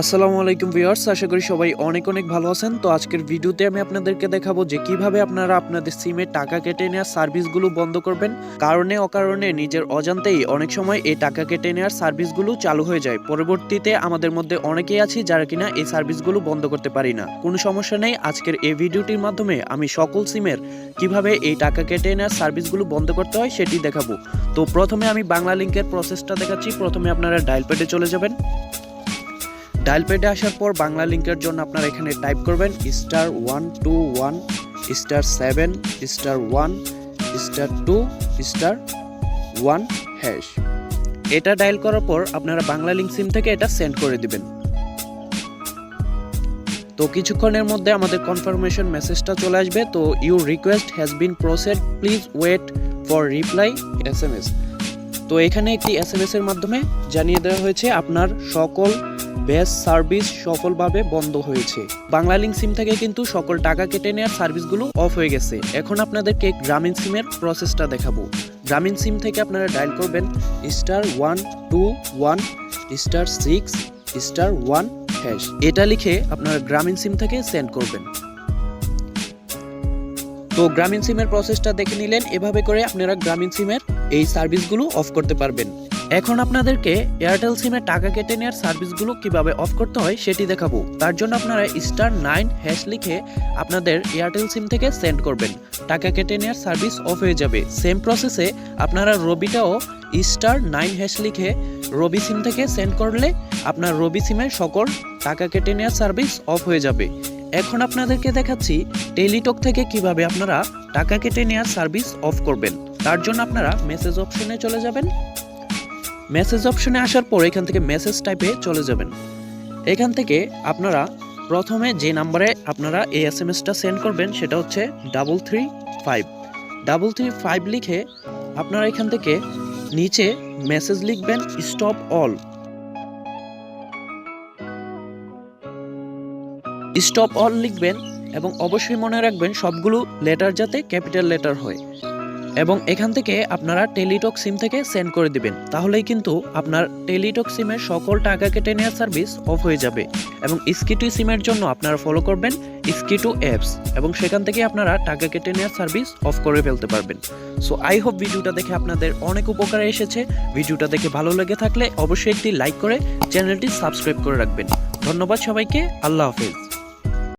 আসসালামু আলাইকুম ভিউয়ার্স, আশা করি সবাই অনেক অনেক ভালো আছেন। তো আজকের ভিডিওতে আমি আপনাদেরকে দেখাবো যে কীভাবে আপনারা আপনাদের সিমে টাকা কেটে নেওয়ার সার্ভিসগুলো বন্ধ করবেন। কারণে অকারণে নিজের অজান্তেই অনেক সময় এই টাকা কেটে নেওয়ার সার্ভিসগুলো চালু হয়ে যায়। পরবর্তীতে আমাদের মধ্যে অনেকেই আছি যারা কিনা এই সার্ভিসগুলো বন্ধ করতে পারি না। কোনো সমস্যা নেই, আজকের এই ভিডিওটির মাধ্যমে আমি সকল সিমের কীভাবে এই টাকা কেটে নেওয়ার সার্ভিসগুলো বন্ধ করতে হয় সেটি দেখাবো। তো প্রথমে আমি বাংলা লিঙ্কের প্রসেসটা দেখাচ্ছি। প্রথমে আপনারা ডায়াল প্যাডে চলে যাবেন। ডায়াল প্যাডে আসার পর বাংলা লিঙ্কের জন্য আপনারা এখানে টাইপ করবেন star one two one, star seven, star one, star two, star one hash. এটা ডায়াল করার পর আপনারা বাংলা লিঙ্ক সিম থেকে এটা সেন্ড করে দিবেন। তো কিছুক্ষণের মধ্যে আমাদের কনফার্মেশন মেসেজটা চলে আসবে। তো your request has been processed please wait for reply S M S. তো এখানে একটি এস এম এস এর মাধ্যমে জানিয়ে দেওয়া হয়েছে আপনার সকল বেস সার্ভিস সফলভাবে বন্ধ হয়েছে। বাংলা লিঙ্ক সিম থেকে কিন্তু সকল টাকা কেটে নেওয়ার সার্ভিসগুলো অফ হয়ে গেছে। এখন আপনাদেরকে গ্রামীণ সিমের প্রসেসটা দেখাবো। গ্রামীণ সিম থেকে আপনারা ডায়াল করবেন star one two one, star six, star one hash. এটা লিখে আপনারা গ্রামীণ সিম থেকে সেন্ড করবেন। তো গ্রামীণ সিমের প্রসেসটা দেখে নিলেন। এভাবে করে আপনারা গ্রামীণ সিমের এই সার্ভিসগুলো অফ করতে পারবেন। এখন আপনাদেরকে এয়ারটেল সিমে টাকা কেটে নেওয়ার সার্ভিসগুলো কীভাবে অফ করতে হয় সেটি দেখাবো। তার জন্য আপনারা স্টার নাইন হ্যাশ লিখে আপনাদের এয়ারটেল সিম থেকে সেন্ড করবেন। টাকা কেটে নেওয়ার সার্ভিস অফ হয়ে যাবে। সেম প্রসেসে আপনারা রবিটাও স্টার নাইন হ্যাশ লিখে রবি সিম থেকে সেন্ড করলে আপনার রবি সিমের সকল টাকা কেটে নেওয়ার সার্ভিস অফ হয়ে যাবে। এখন আপনাদেরকে দেখাচ্ছি টেলিটক থেকে কীভাবে আপনারা টাকা কেটে নেওয়ার সার্ভিস অফ করবেন। তার জন্য আপনারা মেসেজ অপশনে চলে যাবেন। মেসেজ অপশনে আসার পর এখান থেকে মেসেজ টাইপে চলে যাবেন। এখান থেকে আপনারা প্রথমে যে নাম্বারে আপনারা এই এস এম এসটা সেন্ড করবেন, সেটা হচ্ছে double three five double three five লিখে আপনারা এখান থেকে নিচে মেসেজ লিখবেন স্টপ অল স্টপ অল লিখবেন এবং অবশ্যই মনে রাখবেন সবগুলো লেটার যাতে ক্যাপিটাল লেটার হয়। এবং এখান থেকে আপনারা টেলিটক সিম থেকে সেন্ড করে দিবেন। তাহলেই কিন্তু আপনার টেলিটক সিমের সকল টাকা কেটে নেওয়ার সার্ভিস অফ হয়ে যাবে এবং স্কিটু সিমের জন্য আপনারা ফলো করবেন স্কিটু অ্যাপস এবং সেখান থেকে আপনারা টাকা কেটে নেওয়ার সার্ভিস অফ করে ফেলতে পারবেন। সো আই হোপ ভিডিওটা দেখে আপনাদের অনেক উপকারে এসেছে। ভিডিওটা দেখে ভালো লেগে থাকলে অবশ্যই একটি লাইক করে চ্যানেলটি সাবস্ক্রাইব করে রাখবেন। ধন্যবাদ সবাইকে। আল্লাহ হাফেজ।